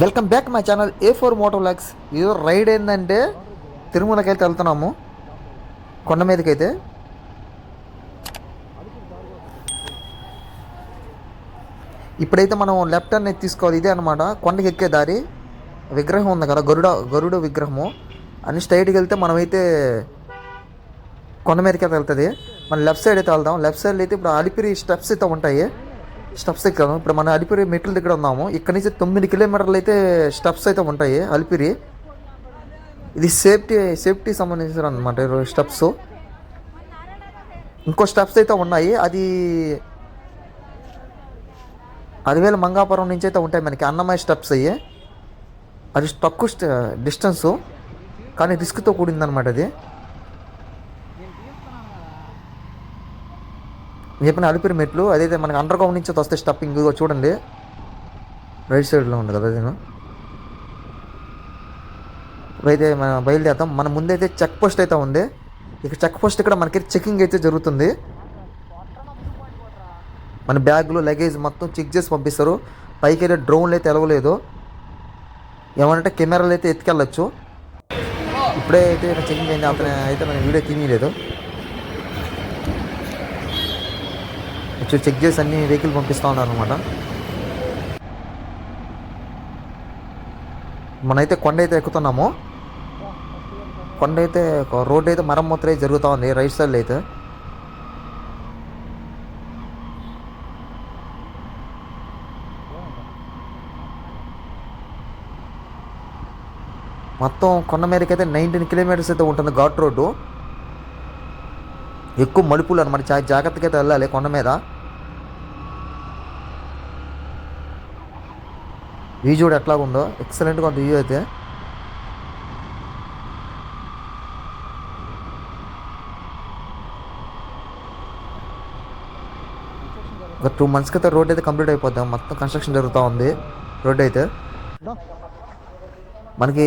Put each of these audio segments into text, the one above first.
Welcome back my channel A four మోటోలాక్స్ ఇది ride ఏంటంటే తిరుమలకి అయితే వెళ్తున్నాము. కొండ మీదకి అయితే ఇప్పుడైతే మనం లెఫ్ట్ హ్యాండ్ తీసుకోవాలి. ఇదే అనమాట కొండకి ఎక్కే దారి. విగ్రహం ఉంది కదా గరుడ గరుడ విగ్రహము. అని స్ట్రైట్కి వెళ్తే మనమైతే కొండ మీదకి అయితే వెళ్తుంది. మనం లెఫ్ట్ సైడ్ అయితే వెళ్దాం. లెఫ్ట్ సైడ్ అయితే ఇప్పుడు అలిపిరి స్టెప్స్ అయితే ఉంటాయి. స్టెప్స్ ఎక్కాము ఇప్పుడు మన అలిపిరి మెట్ల దగ్గర ఉన్నాము. ఇక్కడ నుంచి తొమ్మిది కిలోమీటర్లు అయితే స్టెప్స్ అయితే ఉంటాయి అలిపిరి. ఇది సేఫ్టీ సేఫ్టీ సంబంధించిన అనమాట స్టెప్స్. ఇంకో స్టెప్స్ అయితే ఉన్నాయి. అది అదివేళ మంగాపురం నుంచి అయితే ఉంటాయి మనకి అన్నమయ్య స్టెప్స్ అయ్యి. అది తక్కువ డిస్టెన్సు. కానీ రిస్క్తో కూడిందనమాట అది. చెప్పిన అలిపిరి మెట్లు అదైతే మనకి అండర్ గ్రౌండ్ నుంచి వస్తే స్టప్పింగ్ చూడండి. రైట్ సైడ్లో ఉంది కదా నేను అయితే మనం బయలుదేరుతాం. మన ముందైతే చెక్ పోస్ట్ అయితే ఉంది. ఇక చెక్ పోస్ట్ ఇక్కడ మనకి చెకింగ్ అయితే జరుగుతుంది. మన బ్యాగులు లగేజ్ మొత్తం చెక్ చేసి పంపిస్తారు. పైకి అయితే డ్రోన్లు అయితే ఎలవలేదు. ఏమంటే కెమెరాలు అయితే ఎత్తుకెళ్ళచ్చు. ఇప్పుడే అయితే చెకింగ్ అయింది. అతను అయితే మన వీడియో తీయలేదు. కొంచెం చెక్ చేసి అన్ని వెహికల్ పంపిస్తూ ఉన్నారు అనమాట మనైతే కొండ అయితే ఎక్కుతున్నాము. కొండ అయితే రోడ్ అయితే మరమ్మతులు అయితే జరుగుతూ ఉంది రైట్ సైడ్లో అయితే. మొత్తం కొండ మీదకి అయితే నైన్టీన్ కిలోమీటర్స్ అయితే ఉంటుంది ఘాట్ రోడ్డు. ఎక్కువ మలుపులు అనమాట జాగ్రత్తగా అయితే వెళ్ళాలి కొండ మీద. వ్యూ చూడు ఎట్లా ఉందో. ఎక్సలెంట్గా ఉంది. వ్యూ అయితే. ఒక టూ మంత్స్ అయితే రోడ్ అయితే కంప్లీట్ అయిపోద్దాం. మొత్తం కన్స్ట్రక్షన్ జరుగుతూ ఉంది. రోడ్ అయితే. మనకి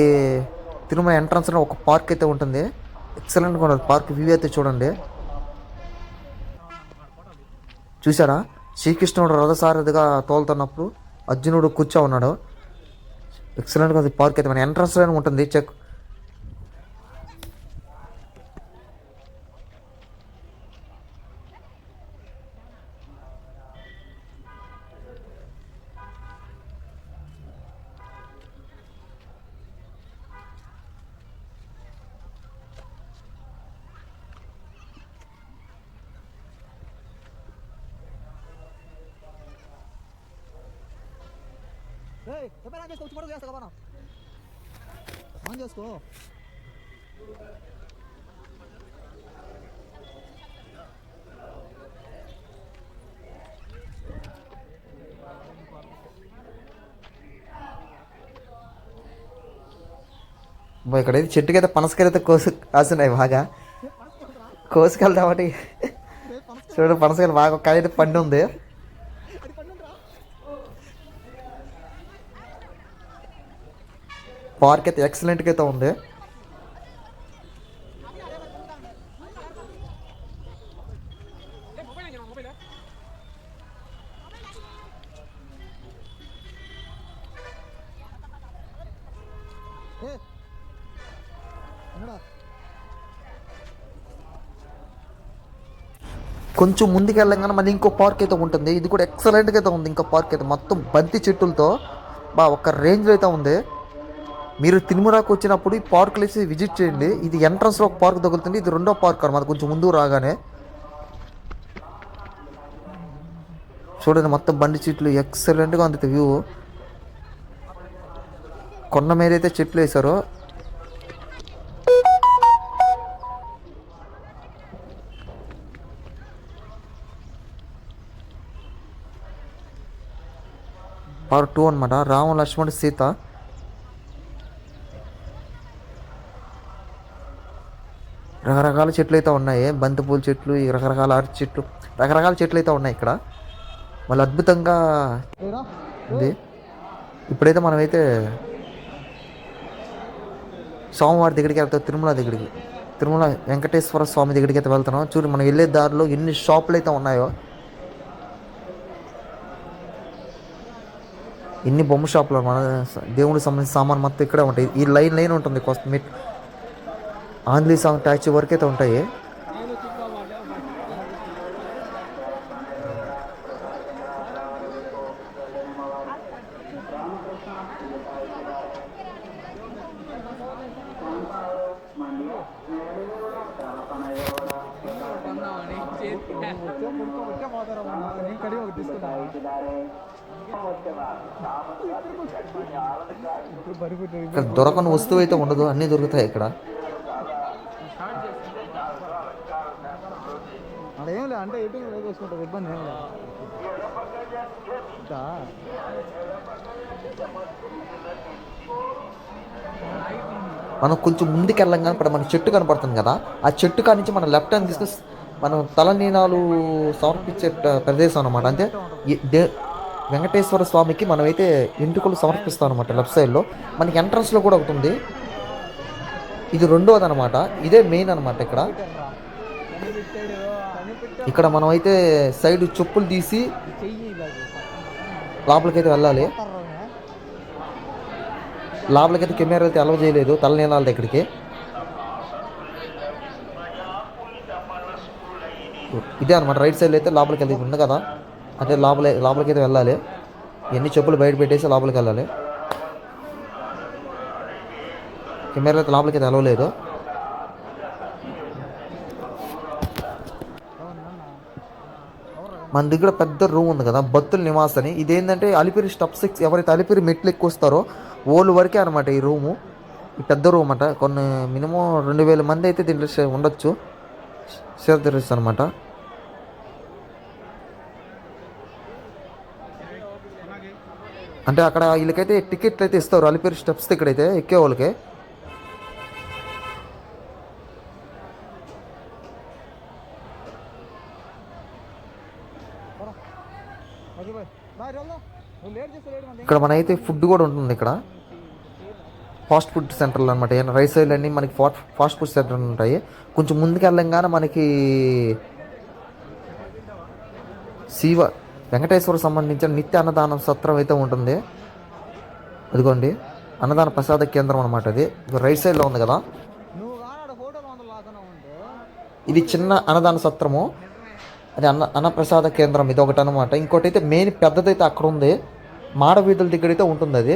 తిరుమల ఎంట్రన్స్లో ఒక పార్క్ అయితే ఉంటుంది. ఎక్సలెంట్గా ఉంటుంది పార్క్ వ్యూ అయితే చూడండి. చూసారా శ్రీకృష్ణుడు రథసారథిగా తోలుతున్నప్పుడు అర్జునుడు కూర్చో ఉన్నాడు. ఎక్సలెంట్గా ఉంది పార్క్ అయితే మన ఎంట్రన్స్లోనే ఉంటుంది. చెక్ చెప్పాను ఆన్ చేసుకో వచ్చి చేస్తా కదా ఆన్ చేసుకో. ఇక్కడైతే చెట్టుకైతే పనసకాయలు అయితే కోసు కాస్తున్నాయి బాగా. కోసుకెళ్తామటి చూడు పనసకాయలు బాగా ఒక కాయ పండు ఉంది. పార్క్ అయితే ఎక్సలెంట్గా అయితే ఉంది. కొంచెం ముందుకు వెళ్ళంగానే మళ్ళీ ఇంకో పార్క్ అయితే ఉంటుంది. ఇది కూడా ఎక్సలెంట్గా అయితే ఉంది. ఇంకో పార్క్ అయితే మొత్తం బంతి చెట్టులతో బా ఒక రేంజ్లో అయితే ఉంది. మీరు తిరుమలకు వచ్చినప్పుడు ఈ పార్కులు వేసి విజిట్ చేయండి. ఇది ఎంట్రన్స్లో ఒక పార్క్ తగులుతుంది. ఇది రెండో పార్క్ అనమాట కొంచెం ముందు రాగానే. చూడండి మొత్తం బండి చెట్లు ఎక్సలెంట్గా ఉంది. వ్యూ. కొండ మీద అయితే చెట్లు వేశారో. పార్ట్ టూ అనమాట రామ లక్ష్మణ్ సీత. రకరకాల చెట్లు అయితే ఉన్నాయి. బంతిపూల చెట్లు ఈ రకరకాల అరటి చెట్లు. రకరకాల చెట్లు అయితే ఉన్నాయి ఇక్కడ. మళ్ళీ అద్భుతంగా ఉంది. ఇప్పుడైతే మనమైతే స్వామివారి దగ్గరికి వెళ్తాం తిరుమల దగ్గరికి. తిరుమల వెంకటేశ్వర స్వామి దగ్గరికి అయితే వెళ్తున్నాం. చూడు మనం వెళ్ళే దారిలో ఎన్ని షాపులు అయితే ఉన్నాయో. ఇన్ని బొమ్మ షాపులు మన దేవుడికి సంబంధించిన సామాన్ మొత్తం ఇక్కడే ఉంటాయి. ఈ లైన్ లైన్ ఉంటుంది. కొత్త ఆంధ్లీ సాంగ్ ట్యాక్సీ వరకు అయితే ఉంటాయి? ఇక్కడ దొరకని వస్తువు అయితే ఉండదు అన్నీ దొరుకుతాయి ఇక్కడ. అక్కడ ఏం లే అంటే ఎటు వేసుకుంటారు ఇబ్బంది ఏం లేదు. మనం కొంచెం ముందుకు వెళ్ళంగానే ఇప్పుడు మన చెట్టు కనపడుతుంది కదా. ఆ చెట్టు కాడ నుంచి మనం లెఫ్ట్ హ్యాండ్ తీసుకొని మనం తలనీనాలు సమర్పించే ప్ర- ప్రదేశం అనమాట అంటే వెంకటేశ్వర స్వామికి మనమైతే ఎంటుకలు సమర్పిస్తాం అనమాట లెఫ్ట్ సైడ్లో మనకి ఎంట్రన్స్లో కూడా ఒకటి ఉంది. ఇది రెండోది అనమాట ఇదే మెయిన్ అనమాట ఇక్కడ. ఇక్కడ మనం అయితే సైడ్ చెప్పులు తీసి లోపలికైతే వెళ్ళాలి. లోపలికైతే కెమెరా అయితే అలవ చేయలేదు తలనీనాల దగ్గరికి ఇదే అనమాట రైట్ సైడ్ అయితే లోపలికి వెళ్ళి ఉంది కదా అంటే లోపల లోపలికి అయితే వెళ్ళాలి. ఎన్ని చెప్పులు బయట పెట్టేసి లోపలికి వెళ్ళాలి. కెమెరా అయితే లోపలికి అయితే వెళ్ళలేదు మన దగ్గర పెద్ద రూమ్ ఉంది కదా భక్తుల నివాస్ అని. ఇదేంటంటే అలిపిరి స్టెప్ సిక్స్ ఎవరైతే అలిపిరి మెట్లు ఎక్కువస్తారో వస్తారో ఓళ్ళు వరకే అనమాట ఈ రూము ఈ పెద్ద రూమ్ అంట. కొన్ని మినిమం రెండు వేల మంది అయితే దీంట్లో ఉండొచ్చు. షేర్ తెరస్ అనమాట అంటే అక్కడ వీళ్ళకైతే టికెట్లు అయితే ఇస్తారు. అలిపిరి స్టెప్స్ ఇక్కడైతే ఎక్కే వాళ్ళకి. ఇక్కడ మన అయితే ఫుడ్ కూడా ఉంటుంది ఇక్కడ. ఫాస్ట్ ఫుడ్ సెంటర్లు అనమాట రైస్ సైడ్ అన్ని మనకి ఫాస్ట్ ఫాస్ట్ ఫుడ్ సెంటర్లు ఉంటాయి. కొంచెం ముందుకు వెళ్ళంగానే మనకి శివ వెంకటేశ్వర సంబంధించిన నిత్య అన్నదానం సత్రం అయితే ఉంటుంది. అదిగోండి. అన్నదాన ప్రసాద కేంద్రం అనమాట అది. ఇది రైట్ సైడ్లో ఉంది కదా. ఇది చిన్న అన్నదాన సత్రము. అది అన్న అన్నప్రసాద కేంద్రం ఇది ఒకటి అనమాట ఇంకోటి అయితే మెయిన్ పెద్దదైతే అక్కడ ఉంది మాడ వీధుల దగ్గర అయితే ఉంటుంది అది.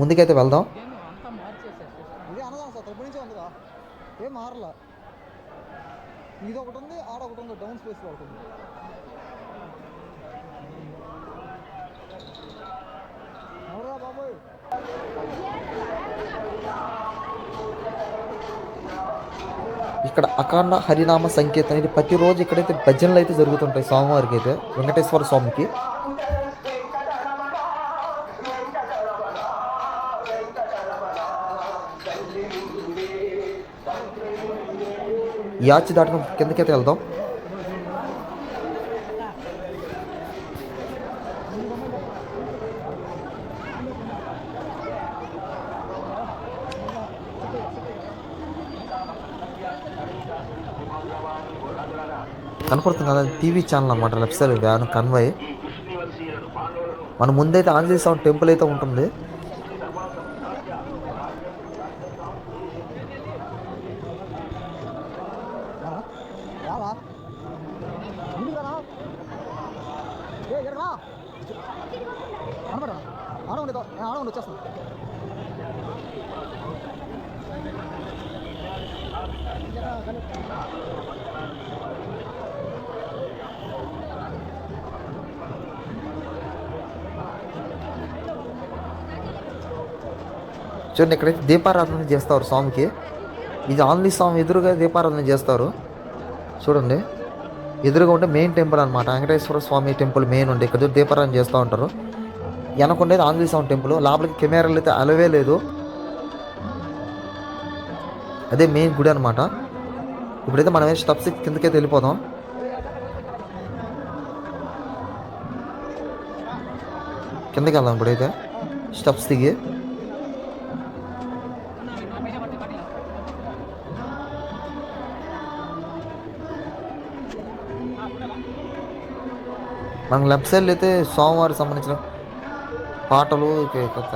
ముందుకైతే వెళ్దాం ఇది అన్నదానం సార్ ఎప్పటి నుంచే ఉందిగా ఏం మారలా ఇది ఒకటి ఉంది ఆడ ఒకటి ఉంది డౌన్ స్పేస్ ఒకటి ఉంది ఎవరా బాబోయ్ ఇక్కడ అఖండ హరినామ సంకేతం అనేది ప్రతిరోజు ఇక్కడైతే భజనలు అయితే జరుగుతుంటాయి స్వామివారికి అయితే వెంకటేశ్వర స్వామికి. యాచి దాటుకుని కిందకైతే వెళ్దాం. కనపడుతుంది కదా టీవీ ఛానల్ అనమాట లెఫ్ట్ సైడ్ వ్యాన్ కన్వై. మన ముందైతే ఆంజనేయ స్వామి టెంపుల్ అయితే ఉంటుంది. వచ్చేస్తాను చూడండి ఇక్కడైతే దీపారాధన చేస్తారు స్వామికి. ఇది ఆన్లీ స్వామి ఎదురుగా దీపారాధన చేస్తారు. చూడండి. ఎదురుగా ఉంటే మెయిన్ టెంపుల్ అనమాట వెంకటేశ్వర స్వామి టెంపుల్ మెయిన్ ఉండే. ఇక్కడ దీపారాధన చేస్తూ ఉంటారు. వెనక ఉండేది ఆంజనేయ స్వామి టెంపుల్ లోపలికి కెమెరాలు అయితే అలవే లేదు. అదే మెయిన్ గుడి అనమాట ఇప్పుడైతే మనం స్టెప్స్ కిందకైతే వెళ్ళిపోదాం. కిందకి వెళ్దాం ఇప్పుడైతే స్టెప్స్ దిగి. మనం లెఫ్ట్ సైడ్ అయితే సోమవారం సంబంధించిన పాటలు కొత్త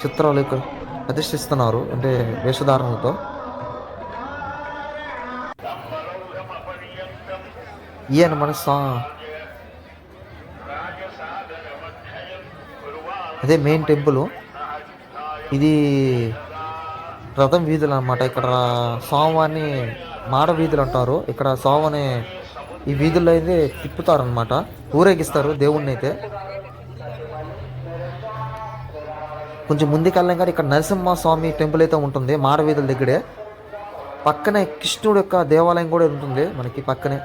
చిత్రాలు ఇక్కడ ప్రతిష్ఠిస్తున్నారు అంటే వేషధారణలతో. ఈయన మన సా అదే మెయిన్ టెంపుల్ ఇది రథం వీధులు అనమాట ఇక్కడ స్వామివారిని మాడ వీధులు అంటారు. ఇక్కడ స్వామిని ఈ వీధుల్లో అయితే తిప్పుతారనమాట ఊరేగిస్తారు దేవుణ్ణి అయితే కొంచెం ముందుకెళ్ళాం కానీ ఇక్కడ నరసింహ స్వామి టెంపుల్ అయితే ఉంటుంది మాడ వీధుల దగ్గరే. పక్కనే కృష్ణుడు యొక్క దేవాలయం కూడా ఉంటుంది మనకి పక్కనే.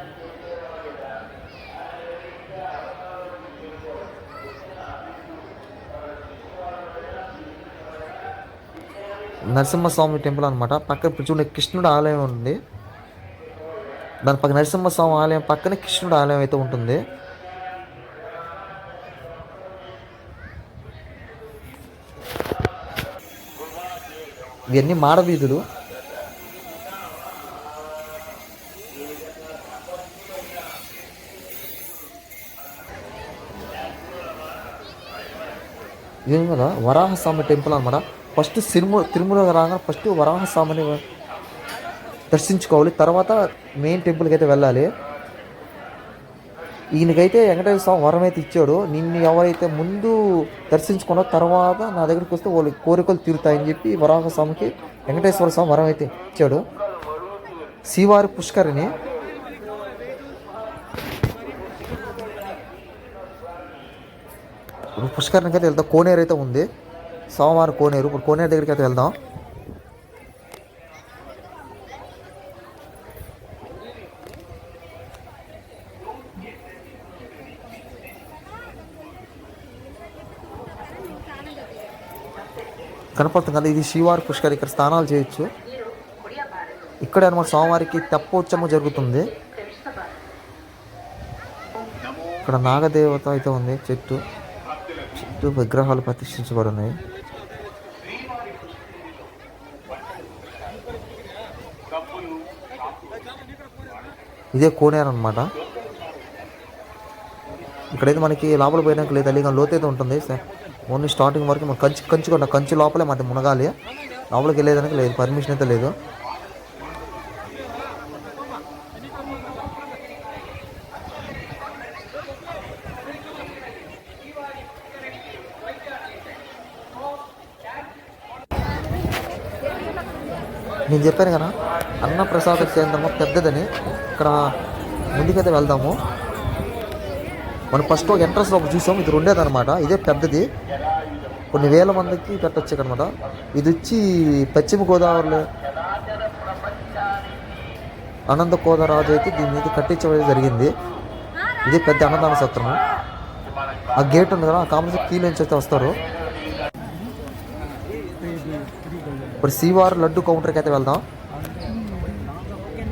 నరసింహస్వామి టెంపుల్ అనమాట పక్కన ఇప్పుడు చూడండి కృష్ణుడు ఆలయం ఉంది. దాని పక్కన నరసింహస్వామి ఆలయం పక్కనే కృష్ణుడు ఆలయం అయితే ఉంటుంది. ఇవన్నీ మాడవీధులు. ఇదేం కదా వరాహస్వామి టెంపుల్ అనమాట ఫస్ట్ సిరుము తిరుమల రాగానే ఫస్ట్ వరాహస్వామిని దర్శించుకోవాలి. తర్వాత మెయిన్ టెంపుల్కి అయితే వెళ్ళాలి. ఈయనకైతే వెంకటేశ్వర స్వామి వరం అయితే ఇచ్చాడు. నిన్ను ఎవరైతే ముందు దర్శించుకున్న తర్వాత నా దగ్గరికి వస్తే వాళ్ళు కోరికలు తీరుతాయని చెప్పి వరాహ స్వామికి వెంకటేశ్వర స్వామి వరం అయితే ఇచ్చాడు. శ్రీవారి పుష్కరిని ఇప్పుడు పుష్కరానికి అయితే కోనేరు అయితే ఉంది. సోమవారం కోనేరు. ఇప్పుడు కోనేరు దగ్గరికి అయితే వెళ్దాం. కనపడుతుంది కదా ఇది శ్రీవారి పుష్కర్. ఇక్కడ స్నానాలు చేయొచ్చు. ఇక్కడ అనమాట సోమవారికి తెప్పోత్సవం జరుగుతుంది. ఇక్కడ నాగదేవత అయితే ఉంది చెట్టు. చుట్టూ విగ్రహాలు ప్రతిష్ఠించబడి ఉన్నాయి. ఇదే కోనేరు అనమాట ఇక్కడైతే మనకి లోపల పోయినాక లేదు అలీగా లోతైతే ఉంటుంది. సార్ ఓన్లీ స్టార్టింగ్ వరకు మనం కంచి కంచి కంచి లోపలే మనకి మునగాలి. లోపలికి వెళ్ళేదానికి లేదు పర్మిషన్ అయితే లేదు. నేను చెప్పాను కదా అన్నప్రసాద కేంద్రము పెద్దదని ఇక్కడ ముందుకైతే వెళ్దాము. మనం ఫస్ట్ ఒక ఎంట్రన్స్ లోపల చూసాం ఇది రెండేది అనమాట ఇదే పెద్దది. కొన్ని వేల మందికి పెట్టచ్చు ఇక్కడ అనమాట ఇది వచ్చి పశ్చిమ గోదావరిలో అనంత కోదరాజు అయితే దీని మీద కట్టించడం జరిగింది. ఇది పెద్ద అన్నదాన సత్రము. ఆ గేట్ ఉంది కదా ఆ కాంప్లెక్స్ నుంచి అయితే వస్తారు. ఇప్పుడు శ్రీవారు లడ్డు కౌంటర్కి అయితే వెళ్దాం.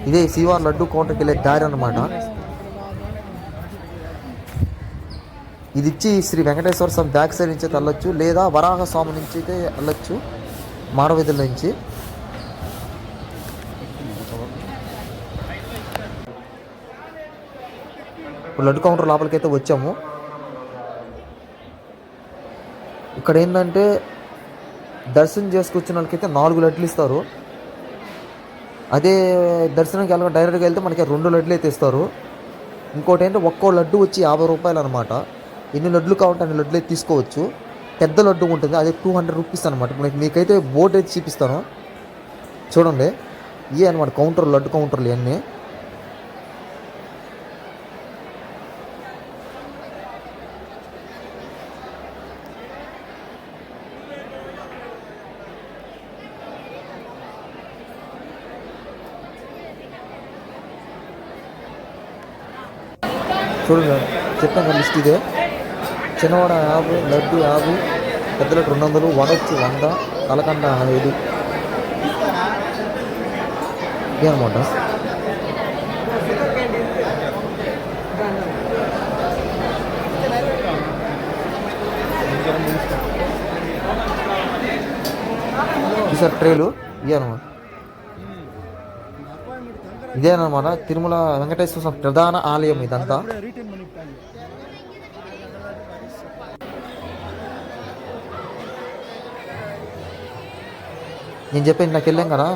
ఇదే శివార్ లడ్డు కోటకి వెళ్ళే దారి అనమాట ఇది ఇచ్చి శ్రీ వెంకటేశ్వర స్వామి బ్యాక్ సైడ్ నుంచి అయితే వెళ్ళొచ్చు లేదా వరాహ స్వామి నుంచి అయితే వెళ్ళొచ్చు మాడవీధుల నుంచి. లడ్డు కౌంటర్ లోపలికి అయితే వచ్చాము. ఇక్కడ ఏంటంటే దర్శనం చేసుకొచ్చిన వాళ్ళకైతే నాలుగు లడ్లు ఇస్తారు. అదే దర్శనంకి వెళ్ళక డైరెక్ట్గా వెళ్తే మనకి రెండు లడ్లు అయితే ఇస్తారు ఇంకోటి ఏంటంటే ఒక్కో లడ్డు వచ్చి యాభై రూపాయలు అనమాట ఎన్ని లడ్లు కావాలంటే అన్ని లడ్లు అయితే తీసుకోవచ్చు. పెద్ద లడ్డు ఉంటుంది. అదే టూ హండ్రెడ్ రూపీస్ అనమాట ఇప్పుడు మీకైతే బోర్డు అయితే చూపిస్తాను. చూడండి. ఇవే అనమాట కౌంటర్ లడ్డు కౌంటర్లు ఇవన్నీ చూడండి చెప్పాను కదా లిస్ట్ ఇదే. చిన్నవాడ యాభై లడ్డు యాభై పెద్దలకు రెండు వందలు వడ వంద కలకండ ఐదు. ఇదే అనమాట సార్ ట్రైలు? ఇదే అనమాట. ఇదేనమాట తిరుమల వెంకటేశ్వర స్వామి ప్రధాన ఆలయం ఇదంతా. నేను చెప్పాను నాకు వెళ్ళాం కదా.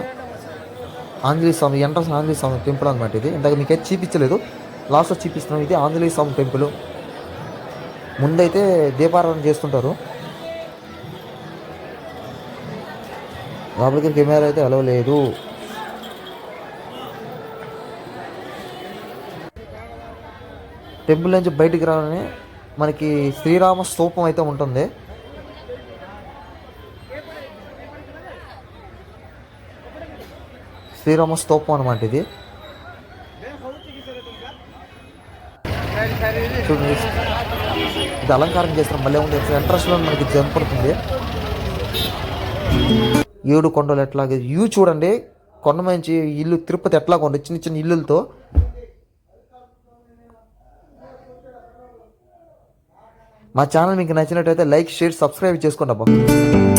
ఆంజనేయ స్వామి ఎంట్రన్స్ ఆంజనేయ స్వామి టెంపుల్ అనమాట ఇది. ఇందాక మీకైతే చూపించలేదు. లాస్ట్లో చూపిస్తున్నాం ఇది ఆంజనేయ స్వామి టెంపుల్. ముందైతే దీపారాధన చేస్తుంటారు. లోపలికి కెమెరా అయితే అలవలేదు టెంపుల్ నుంచి బయటికి రాగానే మనకి శ్రీరామ స్తూపం అయితే ఉంటుంది. శ్రీరామ స్తూపం అనమాట ఇది. చూడండి. ఇది అలంకారం చేసిన మళ్ళీ ఉంది ఎంట్రన్స్లో మనకి జంపడుతుంది ఏడు కొండలు ఎట్లాగే. ఇవి చూడండి. కొండ మంచి ఇల్లు తిరుపతి ఎట్లా కొండ చిన్న చిన్న ఇల్లులతో. మా ఛానల్ మీకు నచ్చినట్టయితే లైక్ షేర్ సబ్స్క్రైబ్ చేసుకోండి అబ్బా